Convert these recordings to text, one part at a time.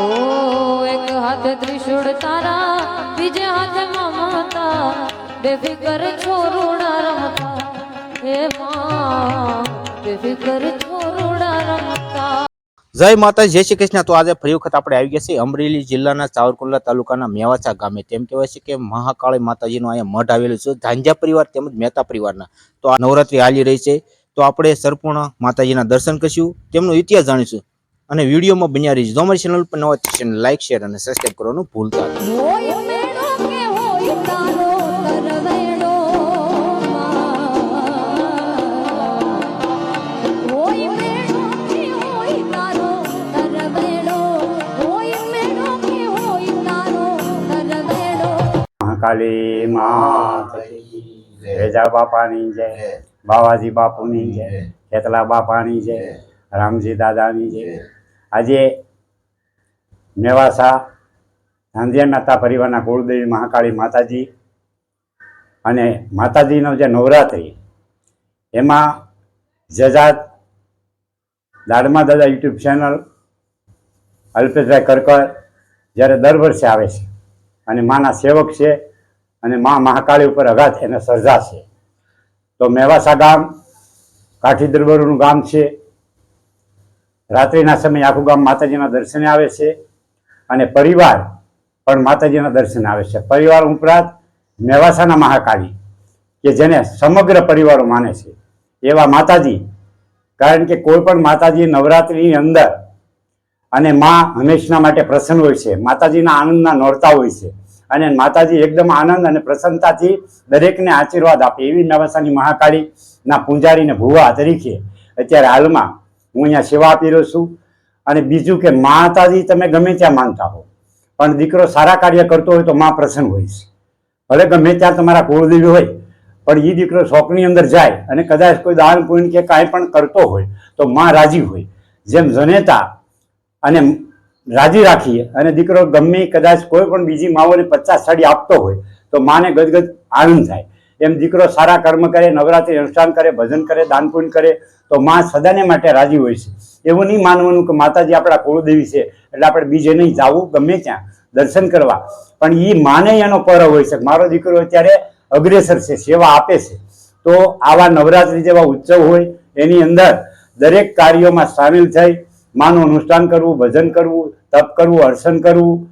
ઓ, એક હાથ ત્રિશુળ તારા, બીજે હાથે મમતા બેફિકર છોરુડા રમતા. હે બેફિકર છોરુડા રમતા. જય માતા જય શ્રી કૃષ્ણ. તો આજે ફરી વખત આપણે આવી ગયા છીએ અમરેલી જિલ્લાના ચાવરકુંડલા તાલુકાના મેવાચા ગામે. તેમ કહેવાય છે કે મહાકાળી માતાજીનું અહીંયા મઢ આવેલું છે. ધાંજા પરિવાર તેમજ મહેતા પરિવારના. તો આ નવરાત્રી હાલી રહી છે. તો આપણે સરપૂર્ણ માતાજીના દર્શન કરીશું. તેમનો ઇતિહાસ જાણીશું. અને વિડીયોમાં બન્યા રહીશું જો અમારી ચેનલ પર નવા ચેનલ લાઈક શેર અને સબસ્ક્રાઈબ કરવાનું ભૂલતા નહીં. હોય મેળો કે હોય તારો તરવેડો હોય મેળો કે હોય તારો તરવેડો હોય મેળો કે હોય તારો તરવેડો મહાકાળી માત રેજા બાપાની જય બાવાજી બાપુની જય ખેતલા બાપાની જય રામજી દાદાની જય આજે મેવાસા ધાંધિયા નાતા પરિવારના કુળદેવી મહાકાળી માતાજી અને માતાજીનો જે નવરાત્રિ, એમાં જજાત દાડમા દાદા યુટ્યુબ ચેનલ અલ્પેશભાઈ કરકર જ્યારે દર વર્ષે આવે છે અને માના સેવક છે અને મા મહાકાળી ઉપર અઘાત એને સર્જા છે. તો મેવાસા ગામ કાઠી દરબારનું ગામ છે. રાત્રિના સમયે આખું ગામ માતાજીના દર્શને આવે છે અને પરિવાર પણ માતાજીના દર્શને આવે છે. પરિવાર ઉપરાંત મેવાસાના મહાકાળી કે જેને સમગ્ર પરિવારો માને છે. એવા માતાજી, કારણ કે કોઈ પણ માતાજી નવરાત્રિની અંદર અને માં હંમેશના માટે પ્રસન્ન હોય છે. માતાજીના આનંદના નોરતા હોય છે. અને માતાજી એકદમ આનંદ અને પ્રસન્નતાથી દરેકને આશીર્વાદ આપે એવી મેવાસાની મહાકાળીના પૂંજારીને ભુવા તરીકે અત્યારે હાલમાં હું અહીંયા સેવા આપી રહ્યો છું. અને બીજું કે માતાજી તમે ગમે ત્યાં માનતા હો. પણ દીકરો સારા કાર્ય કરતો હોય તો માં પ્રસન્ન હોય ભલે ગમે ત્યાં તમારા કુળદેવી હોય, પણ એ દીકરો શોખની અંદર જાય અને કદાચ કોઈ દાન પુણ્ય કે કાંઈ પણ કરતો હોય તો માં રાજી હોય. જેમ જનેતા અને રાજી રાખીએ અને દીકરો ગમે કદાચ કોઈ પણ બીજી માઓને પચાસ સાડી આપતો હોય તો માને ગદગદ આનંદ થાય. એમ દીકરો સારા કર્મ કરે, નવરાત્રિ અનુષ્ઠાન કરે, ભજન કરે, દાન પુણ્ય કરે, તો માં સદાને માટે રાજી હોય છે. એવું નહીં માનવાનું કે માતાજી આપણા કુળદેવી છે, એટલે આપણે બીજે નહીં જવું, ગમે ત્યાં દર્શન કરવા. પણ એ માને એનો પર્વ હોય છે. મારો દીકરો અત્યારે અગ્રેસર છે, સેવા આપે છે. તો આવા નવરાત્રિ જેવા ઉત્સવ હોય, એની અંદર દરેક કાર્યોમાં સામેલ થઈ માનું અનુષ્ઠાન કરવું, ભજન કરવું, તપ કરવું, અર્ચન કરવું,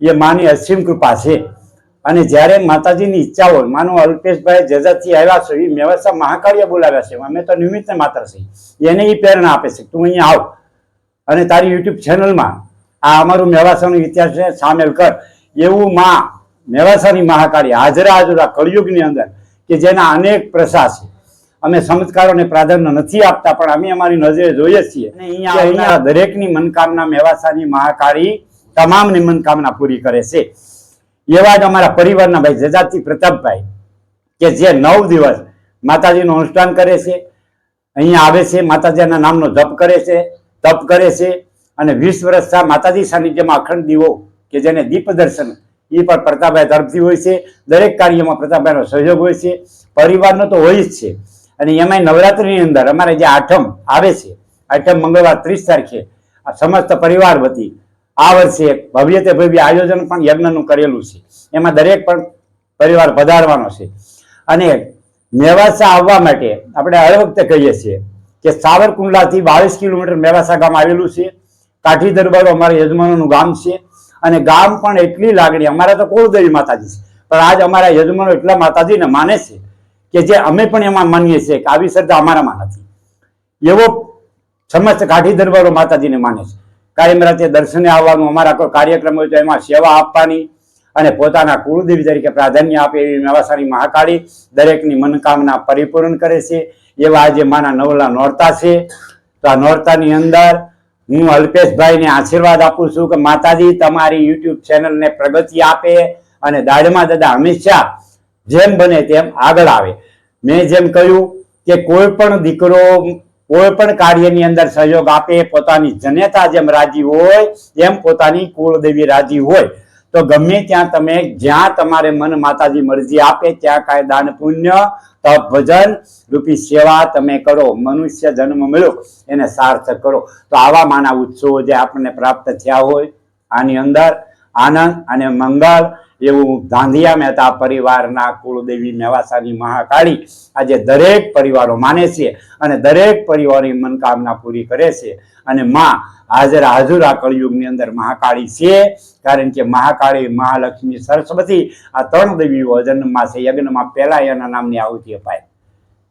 એ માની અસીમ કૃપા છે. અને જ્યારે માતાજીની ઈચ્છા હોય માનો અલ્પેશભાઈ જજાથી આવ્યા છે એ મેવાસા મહાકાળીએ બોલાવ્યા છે અમે તો નિમિત્ત માત્ર છે એને એ પ્રેરણા આપે છે તું અહીંયા આવ. અને તારી યુટ્યુબ ચેનલમાં આ અમારું મેવાસાનો ઇતિહાસ છે સામેલ કર. એવું માં મેવાસાની મહાકાળી હાજરા હાજરા કળિયુગની અંદર કે જેના અનેક પ્રસા છે. અમે ચમત્કારોને પ્રાધાન્ય નથી આપતા પણ અમે અમારી નજરે જોઈએ છીએ અને અહીંયા અહીંયા દરેકની મનકામના મેવાસાની મહાકાળી તમામની મનકામના પૂરી કરે છે. એવા જ અમારા પરિવારના ભાઈ જજાતિ પ્રતાપભાઈ, કે જે નવ દિવસ માતાજીનું અનુષ્ઠાન કરે છે, અહીંયા આવે છે, માતાજીના નામનો જપ કરે છે, તપ કરે છે, અને વીસ વર્ષ થયા માતાજી સાનિધ્યમાં અખંડ દીવો કે જેને દીપ દર્શન એ પણ પ્રતાપભાઈ તરફથી હોય છે. દરેક કાર્યમાં પ્રતાપભાઈનો સહયોગ હોય છે. પરિવારનો તો હોય જ છે. અને એમાંય નવરાત્રિની અંદર અમારે જે આઠમ આવે છે, આઠમ મંગળવાર ત્રીસ તારીખે આ સમસ્ત પરિવાર વતી આ વર્ષે ભવ્ય તે ભવ્ય આયોજન પણ યજ્ઞનું કરેલું છે. એમાં દરેક પણ પરિવાર પધારવાનો છે. અને મેવાસા આવવા માટે આપણે હર વખતે કહીએ છીએ કે સાવરકુંડલાથી બાવીસ કિલોમીટર મેવાસા ગામ આવેલું છે. કાઠી દરબારો અમારા યજમાનોનું ગામ છે. અને ગામ પણ એટલી લાગણી, અમારા તો કુળદેવી માતાજી છે. પણ આજ અમારા યજમાનો એટલા માતાજીને માને છે કે જે અમે પણ એમાં માનીએ છીએ કે આવી શ્રદ્ધા અમારામાં નથી. એવો સમસ્ત કાઠી દરબારો માતાજીને માને છે. કાયમ રાતે દર્શને આવવાનું અમારા કોઈ કાર્યક્રમ હોય તો એમાં સેવા આપવાની અને પોતાના કુળદેવી તરીકે પ્રાધાન્ય આપે એવી મેવાસાની મહાકાળી દરેકની મનોકામના પરિપૂર્ણ કરે છે. એવા આજે માના નવલા નોરતા છે. તો આ નોરતાની અંદર હું અલ્પેશભાઈને આશીર્વાદ આપું છું કે માતાજી તમારી યુટ્યુબ ચેનલને પ્રગતિ આપે અને દાડમાં દાદા હંમેશા જેમ બને તેમ આગળ આવે. મેં જેમ કહ્યું કે કોઈ પણ દીકરો કોઈ પણ કાર્યની અંદર સહયોગ આપે, પોતાની જનેતા જેમ રાજી હોય, એમ પોતાની કુળદેવી રાજી હોય. તો ગમે ત્યાં તમે, જ્યાં તમારે મન માતાજી મરજી આપે, ત્યાં કાંઈ દાન પુણ્ય, તપ ભજન, રૂપી સેવા તમે કરો, મનુષ્ય જન્મ મળ્યો, એને સાર્થક કરો. તો આવા માના ઉત્સવો જે આપણને પ્રાપ્ત થયા હોય, આની અંદર આનંદ અને મંગળ એવું ગાંધીયા મહેતા પરિવારના કુળદેવી મેવાસાની મહાકાળી આજે દરેક પરિવારો માને છે અને દરેક પરિવારની મનકામના પૂરી કરે છે. અને માં હાજર હાજર કળિયુગની અંદર મહાકાળી છે. કારણ કે મહાકાળી મહાલક્ષ્મી સરસ્વતી આ ત્રણ દેવીઓ જન્મમાં છે. યજ્ઞમાં પહેલા એના નામની આહુતિ અપાય.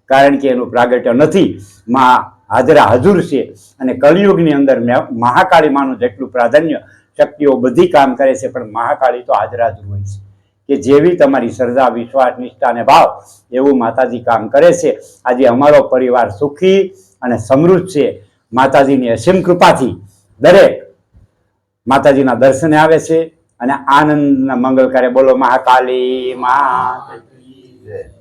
કારણ કે એનું પ્રાગટ્ય નથી. માં હાજરા હજુર છે. અને કળિયુગની અંદર મહાકાળી માનું જેટલું પ્રાધાન્ય શક્તિઓ બધી કામ કરે છે, પણ મહાકાળી તો હાજરા જ હોય છે. કે જેવી તમારી શ્રદ્ધા, વિશ્વાસ, નિષ્ઠા અને ભાવ, એવું માતાજી કામ કરે છે. આજે અમારો પરિવાર સુખી અને સમૃદ્ધ છે. માતાજીની અસીમ કૃપાથી દરેક માતાજીના દર્શને આવે છે અને આનંદના મંગલ બોલો મહાકાલી જય.